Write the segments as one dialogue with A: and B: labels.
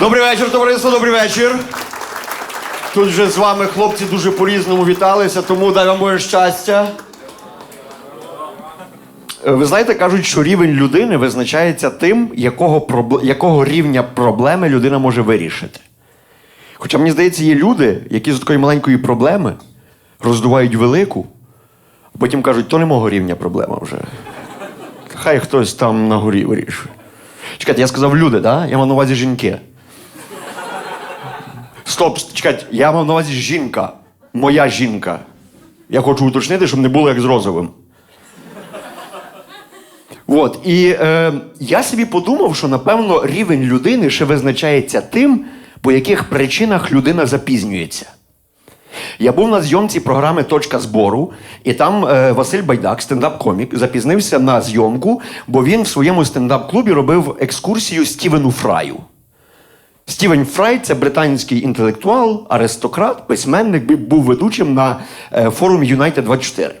A: Добрий вечір, товариство, добрий вечір. Тут вже з вами хлопці дуже по-різному віталися, тому дай вам моє щастя. Е, Ви знаєте, кажуть, що рівень людини визначається тим, якого, якого рівня проблеми людина може вирішити. Хоча мені здається, є люди, які з такої маленької проблеми роздувають велику, а потім кажуть, то не мого рівня проблема вже. Хай хтось там на горі вирішує. Чекайте, я сказав люди, да? Я мав на увазі жінки. Стоп, чекайте, я мав на увазі жінка. Моя жінка. Я хочу уточнити, щоб не було як з розовим. От, і е, я собі подумав, що напевно рівень людини ще визначається тим, по яких причинах людина запізнюється. Я був на зйомці програми Точка збору, і там е, Василь Байдак, стендап-комік, запізнився на зйомку, бо він в своєму стендап-клубі робив екскурсію Стівену Фраю. Стівен Фрай це британський інтелектуал, аристократ, письменник, був ведучим на е, форумі United 24.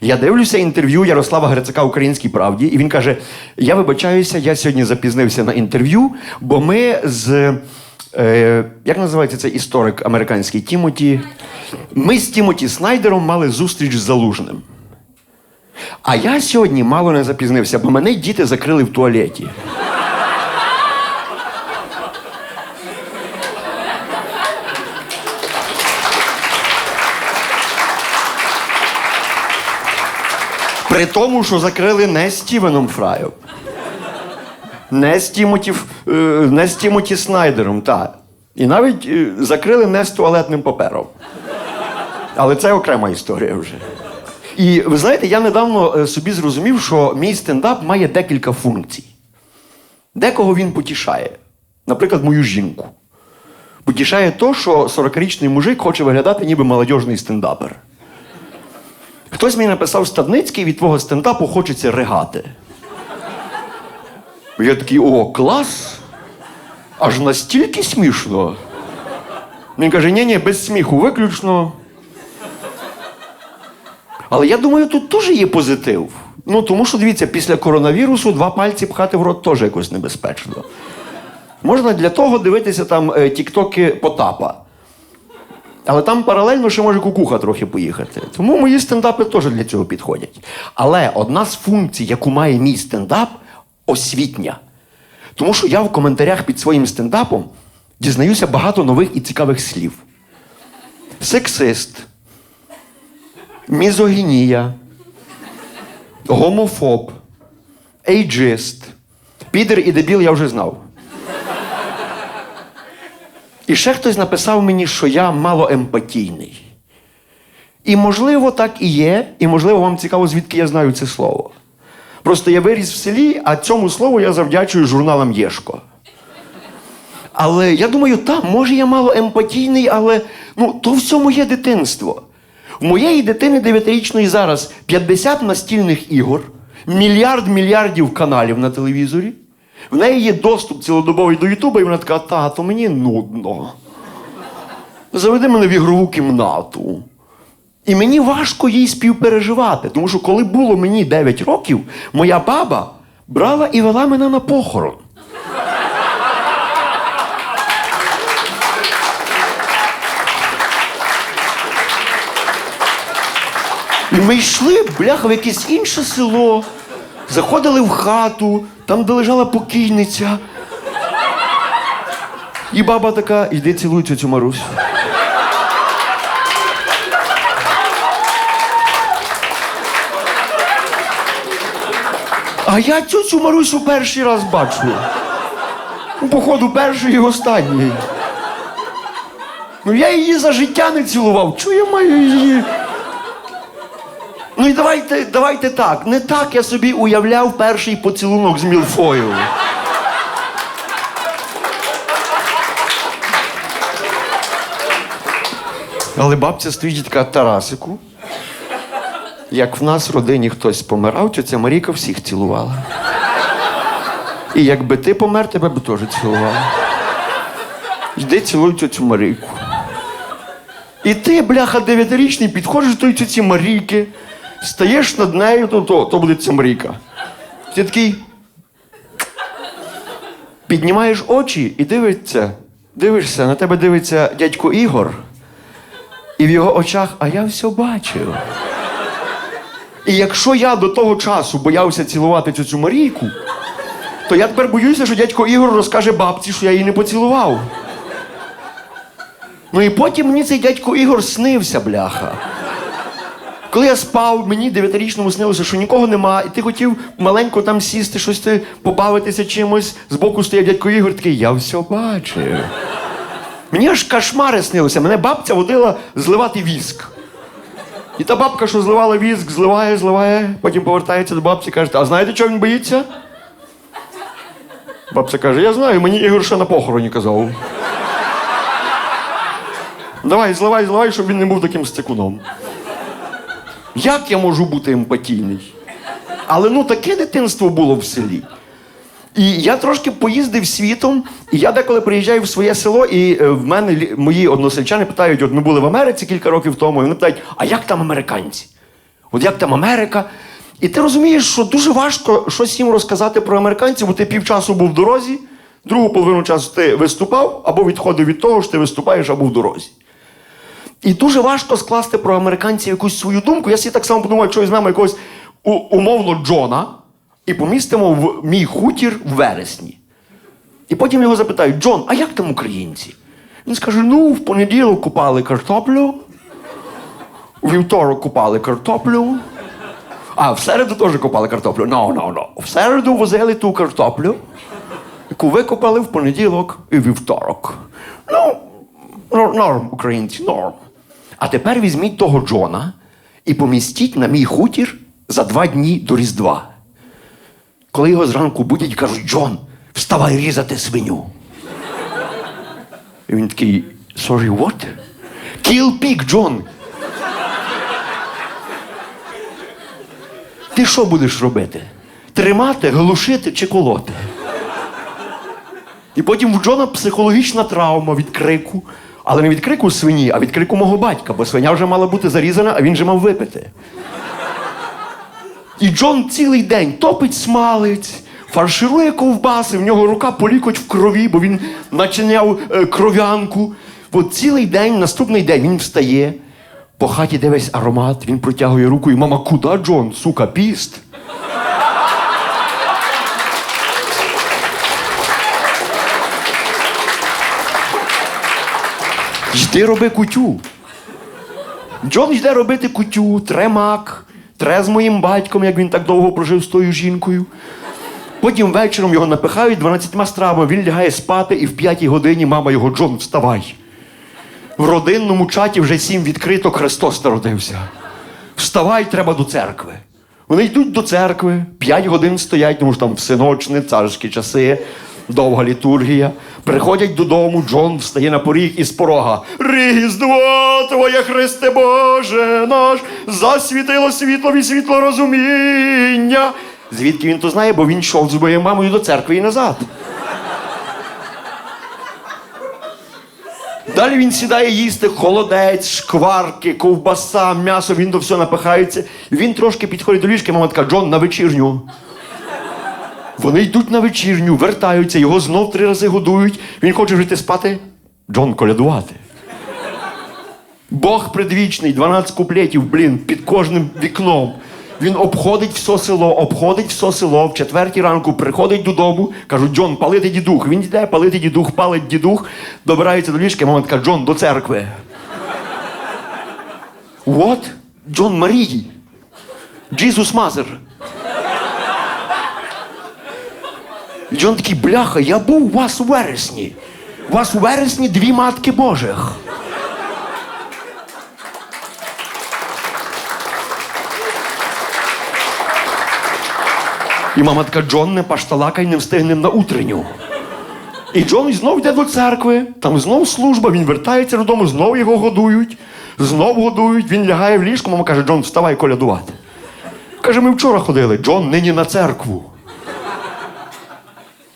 A: Я дивлюся інтерв'ю Ярослава Грицака Українській правді, і він каже: Я вибачаюся, я сьогодні запізнився на інтерв'ю, бо ми з. Е, як називається цей історик американський Тімоті? Ми з Тімоті Снайдером мали зустріч з залужним. А я сьогодні мало не запізнився, бо мене діти закрили в туалеті. При тому, що закрили не Стівеном Фраєм. Не з Тімоті, е, не з Тімоті Снайдером, так. І навіть е, закрили не з туалетним папером. Але це окрема історія вже. І ви знаєте, я недавно е, собі зрозумів, що мій стендап має декілька функцій. Декого він потішає. Наприклад, мою жінку. Потішає то, що 40-річний мужик хоче виглядати ніби молодіжний стендапер. Хтось мені написав Стадницький, від твого стендапу хочеться ригати. Я такий, о, клас! Аж настільки смішно. Він каже, ні, ні, без сміху, виключно. Але я думаю, тут теж є позитив. Ну, тому що дивіться, після коронавірусу два пальці пхати в рот теж якось небезпечно. Можна для того дивитися там е, тіктоки Потапа. Але там паралельно ще може кукуха трохи поїхати. Тому мої стендапи теж для цього підходять. Але одна з функцій, яку має мій стендап, освітня. Тому що я в коментарях під своїм стендапом дізнаюся багато нових і цікавих слів: сексист, мізогінія, гомофоб, ейджист, підер і дебіл я вже знав. І ще хтось написав мені, що я малоемпатійний. І можливо, так і є, і можливо, вам цікаво, звідки я знаю це слово. Просто я виріс в селі, а цьому слову я завдячую журналам Єшко. Але я думаю, так, може я мало емпатійний, але ну, то все моє дитинство. В моєї дитини 9-річної зараз 50 настільних ігор, мільярд мільярдів каналів на телевізорі. В неї є доступ цілодобовий до Ютуба, і вона така, тато, мені нудно. Заведи мене в ігрову кімнату. І мені важко їй співпереживати, тому що коли було мені 9 років, моя баба брала і вела мене на похорон. І ми йшли, бляха, в якесь інше село, заходили в хату, там, де лежала покійниця. І баба така, іди цілуй цю Марусь. А я цю Марусю перший раз бачу. Походу, перший і останній. Ну я її за життя не цілував. Чого маю її? Ну і давайте, давайте так. Не так я собі уявляв перший поцілунок з Мілфою. Але бабця стоїть і така Тарасику. Як в нас в родині хтось помирав, тетя Марійка всіх цілувала. І якби ти помер, тебе б теж цілувала. Йди цілуй тетю Марійку. І ти, бляха, дев'ятирічний, підходиш до тіті Марійки, стаєш над нею, то, то, то буде ця Марійка. Ти такий. Піднімаєш очі і дивишся, дивишся, на тебе дивиться дядько Ігор, і в його очах, а я все бачив. І якщо я до того часу боявся цілувати цю цю Марійку, то я тепер боюся, що дядько Ігор розкаже бабці, що я її не поцілував. Ну і потім мені цей дядько Ігор снився, бляха. Коли я спав, мені дев'ятирічному снилося, що нікого нема, і ти хотів маленько там сісти, щось ти, побавитися чимось. Збоку стояв дядько Ігор такий, я все бачив. Мені аж кошмари снилося. Мене бабця водила зливати віск. І та бабка, що зливала віск, зливає, зливає, потім повертається до бабці і каже, а знаєте, чого він боїться? Бабця каже, я знаю, мені Ігор ще на похороні казав. Давай, зливай, зливай, щоб він не був таким стекуном. Як я можу бути емпатійний? Але ну таке дитинство було в селі. І я трошки поїздив світом, і я деколи приїжджаю в своє село, і е, в мене мої односельчани питають: от ми були в Америці кілька років тому, і вони питають, а як там американці? От як там Америка? І ти розумієш, що дуже важко щось їм розказати про американців, бо ти півчасу був в дорозі, другу половину часу ти виступав, або відходив від того, що ти виступаєш, або в дорозі. І дуже важко скласти про американців якусь свою думку. Я собі так само подумав, якщо візьмемо якогось умовно Джона і помістимо в мій хутір в вересні. І потім його запитають: Джон, а як там українці? Він скаже: ну, в понеділок купали картоплю, вівторок купали картоплю. А в середу теж купали картоплю. No, no, no. В середу возили ту картоплю, яку викопали в понеділок і вівторок. Ну, норм, українці, норм. А тепер візьміть того Джона і помістіть на мій хутір за два дні до Різдва. Коли його зранку будять, кажуть, Джон, вставай різати свиню. І він такий, sorry, what? Kill pig, Джон. Ти що будеш робити? Тримати, глушити чи колоти? І потім в Джона психологічна травма від крику, але не від крику свині, а від крику мого батька, бо свиня вже мала бути зарізана, а він же мав випити. І Джон цілий день топить смалець, фарширує ковбаси, в нього рука полікоть в крові, бо він начиняв е, кров'янку. От цілий день, наступний день він встає, по хаті де весь аромат, він протягує руку і мама, куди Джон? Сука, піст. Йди роби кутю. Джон йде робити кутю, тре мак, тре з моїм батьком, як він так довго прожив з тою жінкою. Потім вечором його напихають 12 стравами, він лягає спати, і в п'ятій годині мама його Джон, вставай. В родинному чаті вже сім відкрито Христос народився. Вставай, треба до церкви. Вони йдуть до церкви, п'ять годин стоять, тому що там всеночні, царські часи, довга літургія. Приходять додому, Джон встає на поріг із порога. Різдво Твоє Христе Боже наш, засвітило світло і світло розуміння. Звідки він то знає, бо він йшов з моєю мамою до церкви і назад. Далі він сідає їсти холодець, шкварки, ковбаса, м'ясо, він до всього напихається. Він трошки підходить до ліжка, мама така, Джон, на вечірню. Вони йдуть на вечірню, вертаються, його знов три рази годують. Він хоче жити спати. Джон колядувати. Бог предвічний, 12 куплетів, блін, під кожним вікном. Він обходить все село, обходить все село, в четвертій ранку приходить додому, кажуть, Джон, палити дідух. Він йде, палити дідух, палить дідух, добирається до ліжка, мама така, Джон, до церкви. What? Джон Марії. Jesus Mother. І Джон такий, бляха, я був у вас у вересні. У вас у вересні дві матки Божих. І мама така, Джон, не пашталакай, не встигнем на утренню. І Джон знов йде до церкви, там знов служба, він вертається додому, знов його годують, знов годують, він лягає в ліжко, мама каже, Джон, вставай колядувати. Каже, ми вчора ходили, Джон, нині на церкву.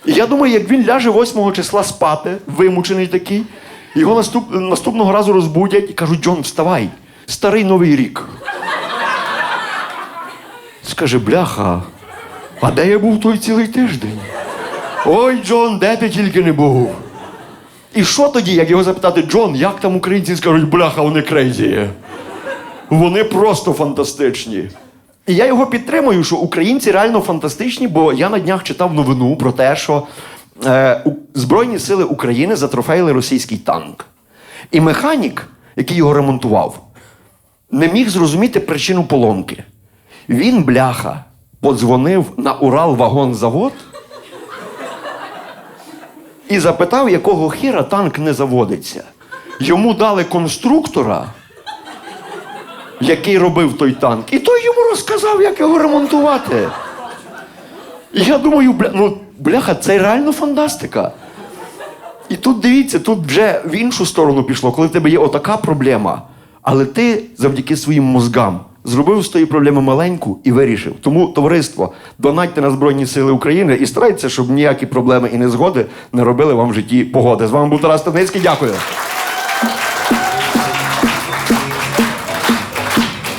A: І я думаю, як він ляже 8 числа спати, вимучений такий, його наступ, наступного разу розбудять і кажуть, Джон, вставай, старий новий рік. Скаже, бляха, а де я був той цілий тиждень? Ой, Джон, де ти тільки не був? І що тоді, як його запитати, Джон, як там українці скажуть, бляха, вони крейзі? Вони просто фантастичні. І я його підтримую, що українці реально фантастичні, бо я на днях читав новину про те, що е, Збройні сили України затрофеїли російський танк. І механік, який його ремонтував, не міг зрозуміти причину поломки. Він, бляха, подзвонив на Уралвагонзавод і запитав, якого хіра танк не заводиться. Йому дали конструктора, який робив той танк, і той йому розказав, як його ремонтувати. І я думаю, бля, ну, бляха, це реально фантастика. І тут дивіться, тут вже в іншу сторону пішло, коли в тебе є отака проблема, але ти завдяки своїм мозгам зробив з тої проблеми маленьку і вирішив. Тому, товариство, донатьте на Збройні Сили України і старайтеся, щоб ніякі проблеми і незгоди не робили вам в житті погоди. З вами був Тарас Ставницький. Дякую.